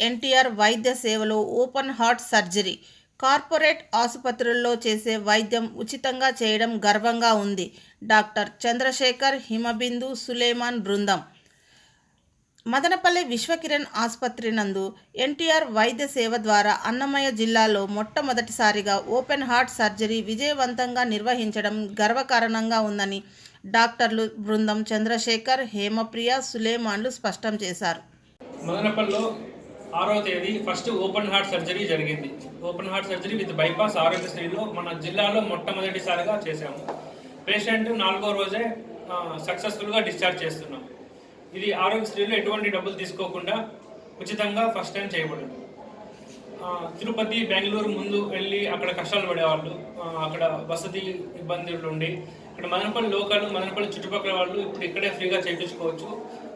ఎన్టీఆర్ వైద్య సేవలో open heart surgery. Corporate ఆసుపత్రుల్లో చేసే వైద్యం ఉచితంగా చేయడం గర్వంగా ఉంది. డాక్టర్ చంద్రశేఖర్ హిమబిందు సులేమాన్ బృందం. మదనపల్లి విశ్వకిరణ్ ఆసుపత్రి నందు ఎన్టీఆర్ వైద్య సేవ ద్వారా అన్నమయ్య జిల్లాలో మొట్టమొదటిసారిగా ఓపెన్ హార్ట్ సర్జరీ విజయవంతంగా నిర్వహించడం గర్వకారణంగా ఉందని డాక్టర్లు బృందం చంద్రశేఖర్ హేమప్రియ సులేమాన్లు స్పష్టం చేశారు. మదనపల్లిలో ఆరో తేదీ ఫస్ట్ ఓపెన్ హార్ట్ సర్జరీ జరిగింది. Open heart surgery with bypass ఆరోగ్యశ్రీలో మన జిల్లాలో మొట్టమొదటిసారిగా చేశాము. పేషెంట్ నాలుగో రోజే సక్సెస్ఫుల్గా డిశ్చార్జ్ చేస్తున్నాం. ఇది ఆరోగ్యశ్రీలో ఎటువంటి డబ్బులు తీసుకోకుండా ఉచితంగా ఫస్ట్ టైం చేయబడింది. తిరుపతి బెంగళూరు ముందు వెళ్ళి అక్కడ కష్టాలు పడేవాళ్ళు. అక్కడ వసతి ఇబ్బందులు ఉండి ఇక్కడ మదనపల్లి లోకల్ మదనపల్లి చుట్టుపక్కల వాళ్ళు ఇప్పుడు ఇక్కడే ఫ్రీగా చేయించుకోవచ్చు.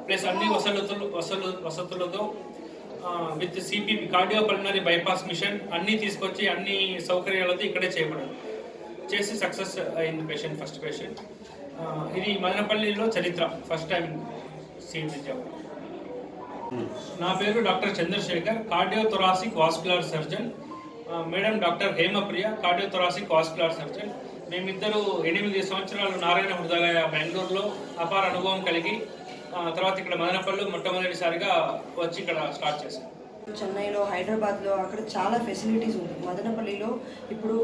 ప్లస్ అన్ని వసతులు వసలు వసతులతో with CPP cardio pulmonary bypass machine అన్నీ తీసుకొచ్చి అన్ని సౌకర్యాలతో ఇక్కడే చేయబడింది చేసి సక్సెస్ అయింది పేషెంట్ ఫస్ట్ పేషెంట్ ఇది మదనపల్లిలో చరిత్ర ఫస్ట్ టైం సీన్ విద్యాపతి నా పేరు doctor Chandrashekar cardio thoracic vascular surgeon madam doctor Hemapriya cardio thoracic vascular surgeon మేమిద్దరూ ఎనిమిది సంవత్సరాలు నారాయణ హృదయ బెంగళూరులో అపార అనుభవం కలిగి తర్వాత ఇక్కడ మదనపల్లి మొట్టమొదటిసారిగా వచ్చి ఇక్కడ స్టార్ట్ చేశాను చెన్నైలో హైదరాబాద్లో అక్కడ చాలా ఫెసిలిటీస్ ఉంది. మదనపల్లిలో ఇప్పుడు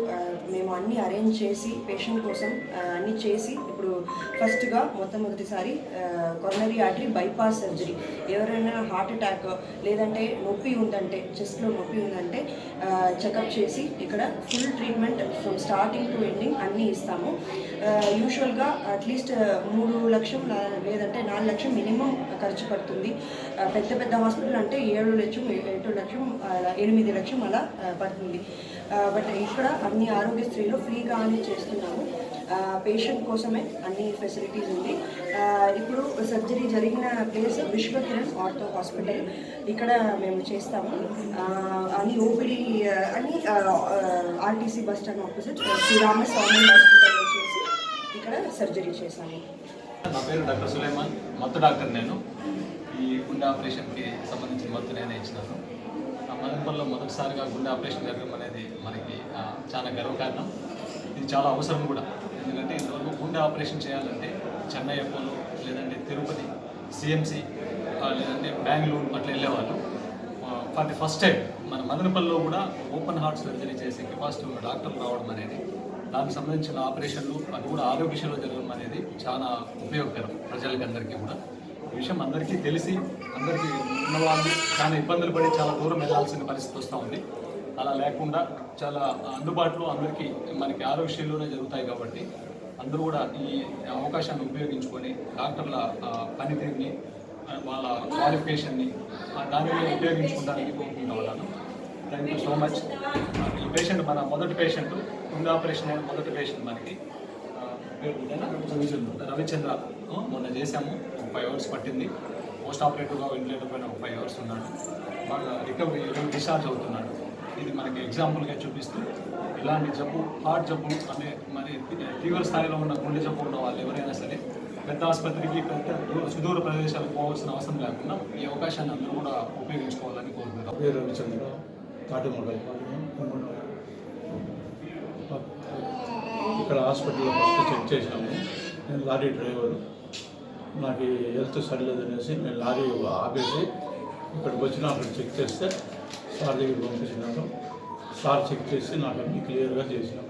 మేము అన్ని అరేంజ్ చేసి పేషెంట్ కోసం అన్నీ చేసి ఇప్పుడు ఫస్ట్గా మొట్టమొదటిసారి కొరనరీ ఆర్టరీ బైపాస్ సర్జరీ ఎవరైనా హార్ట్ అటాక్ లేదంటే నొప్పి ఉందంటే చెస్ట్లో నొప్పి ఉందంటే చెకప్ చేసి ఇక్కడ full treatment from starting to ending అన్నీ ఇస్తాము. యూజువల్గా అట్లీస్ట్ మూడు లక్షం లేదంటే నాలుగు లక్షం మినిమం ఖర్చు పడుతుంది. పెద్ద పెద్ద హాస్పిటల్ అంటే ఏడు లక్షం ఎటు లక్షం ఎనిమిది లక్షం అలా పడుతుంది. బట్ ఇక్కడ అన్ని ఆరోగ్యశ్రీలో ఫ్రీగా అని చేస్తున్నాము పేషెంట్ కోసమే అన్ని ఫెసిలిటీస్ ఉంది. ఇప్పుడు సర్జరీ జరిగిన ప్లేస్ విశ్వకిరణ్ ఆర్థో హాస్పిటల్. ఇక్కడ మేము చేస్తాము. అన్ని ఓపీడీ అని RTC bus stand opposite Sriramaswamy హాస్పిటల్లో చేసి ఇక్కడ సర్జరీ చేశాము. నా పేరు డాక్టర్ సులేమాన్ మత్తు డాక్టర్ నేను. ఈ గుండె ఆపరేషన్కి సంబంధించిన మత్తు నేనే ఇచ్చినాను. ఆ మదనపల్లిలో మొదటిసారిగా గుండె ఆపరేషన్ జరగడం అనేది మనకి చాలా గర్వకారణం. ఇది చాలా అవసరం కూడా. ఎందుకంటే ఇంతవరకు గుండె ఆపరేషన్ చేయాలంటే చెన్నై అపోలో లేదంటే తిరుపతి సిఎంసి లేదంటే బెంగళూరు అట్లా వెళ్ళేవాళ్ళు. ఫర్ ది ఫస్ట్ టైం మన మదనపల్లిలో కూడా ఓపెన్ హార్ట్ సర్జరీ చేసే కెపాసిటీ ఉన్న డాక్టర్లు రావడం అనేది దానికి సంబంధించిన ఆపరేషన్లు అది కూడా ఆరోగ్యశలో జరగడం అనేది చాలా ఉపయోగకరం ప్రజలకి అందరికీ కూడా. ఈ విషయం అందరికీ తెలిసి అందరికీ ఉన్నవాళ్ళు చాలా ఇబ్బందులు పడి చాలా దూరం వెళ్ళాల్సిన పరిస్థితి వస్తూ ఉంది. అలా లేకుండా చాలా అందుబాటులో అందరికీ మనకి ఆరోగ్యశీలోనే జరుగుతాయి కాబట్టి అందరూ కూడా ఈ అవకాశాన్ని ఉపయోగించుకొని డాక్టర్ల పనితీరుని వాళ్ళ క్వాలిఫికేషన్ని దాని మీద ఉపయోగించుకోవడానికి కోరుకుంటా ఉన్నాను. థ్యాంక్ యూ సో మచ్ ఈ పేషెంట్ మన మొదటి పేషెంట్ గుండె ఆపరేషన్ అయిన మొదటి పేషెంట్ మనకి? రవిచంద్ర. మొన్న చేశాము. ఒక ఫైవ్ అవర్స్ పట్టింది. పోస్ట్ ఆపరేటివ్గా వెంటిలేటర్ పైన ఒక ఫైవ్ అవర్స్ ఉన్నాడు. బాగా రికవరీ డిశ్చార్జ్ అవుతున్నాడు. ఇది మనకి ఎగ్జాంపుల్గా చూపిస్తూ ఇలాంటి జబ్బు హార్ట్ జబ్బు అనే మరి తీవ్ర స్థాయిలో ఉన్న గుండె జబ్బు ఉన్న వాళ్ళు ఎవరైనా సరే పెద్ద ఆసుపత్రికి పెద్ద దూ- సుదూర ప్రదేశాలకు పోవాల్సిన అవసరం లేకుండా ఈ అవకాశాన్ని అందరూ కూడా ఉపయోగించుకోవాలని కోరుకుంటాం పేరు మొబైల్ ఇక్కడ హాస్పిటల్లో ఫస్ట్ చెక్ చేశాము నేను లారీ డ్రైవరు. నాకు హెల్త్ సరిలేదు అనేసి నేను లారీ ఆపేసి ఇక్కడికి వచ్చిన అక్కడ చెక్ చేస్తే సార్ దగ్గర పంపించినాను సార్ చెక్ చేసి నాకు అన్ని క్లియర్గా చేసినాం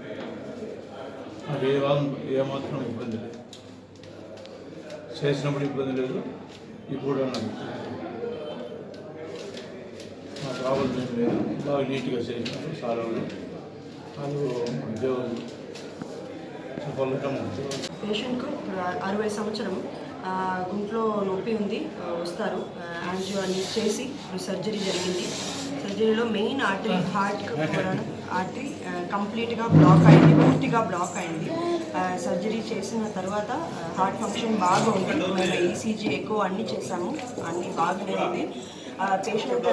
నాకు ఏ ఏమాత్రం ఇబ్బంది లేదు. చేసినప్పుడు ఇబ్బంది లేదు. ఇప్పుడు నాకు ఇబ్బంది లేదు. బాగా నీట్గా చేసినారు సార్ వాళ్ళు వాళ్ళు పేషెంట్కు ఇప్పుడు అరవై సంవత్సరం గుంట్లో నొప్పి ఉంది వస్తారు. యాంజియో అని చేసి సర్జరీ జరిగింది. సర్జరీలో మెయిన్ ఆర్టరీ హార్ట్ ఆర్టరీ కంప్లీట్గా బ్లాక్ అయింది పూర్తిగా బ్లాక్ అయింది. సర్జరీ చేసిన తర్వాత హార్ట్ ఫంక్షన్ బాగా ఉంటుంది ఈసీజీ ఎక్కువ అన్నీ చేసాము అన్నీ బాగానే ఉంది పేషెంట్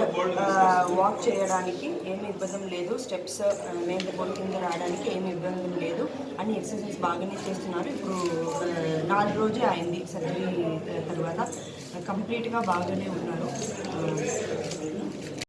వాక్ చేయడానికి ఏమి ఇబ్బంది లేదు. స్టెప్స్ మెయిన్ బోర్డు కింద రావడానికి ఏమి ఇబ్బంది లేదు అన్ని ఎక్సర్సైజ్ బాగానే చేస్తున్నారు. ఇప్పుడు నాలుగు రోజే అయింది సర్జరీ తర్వాత. కంప్లీట్గా బాగానే ఉన్నారు.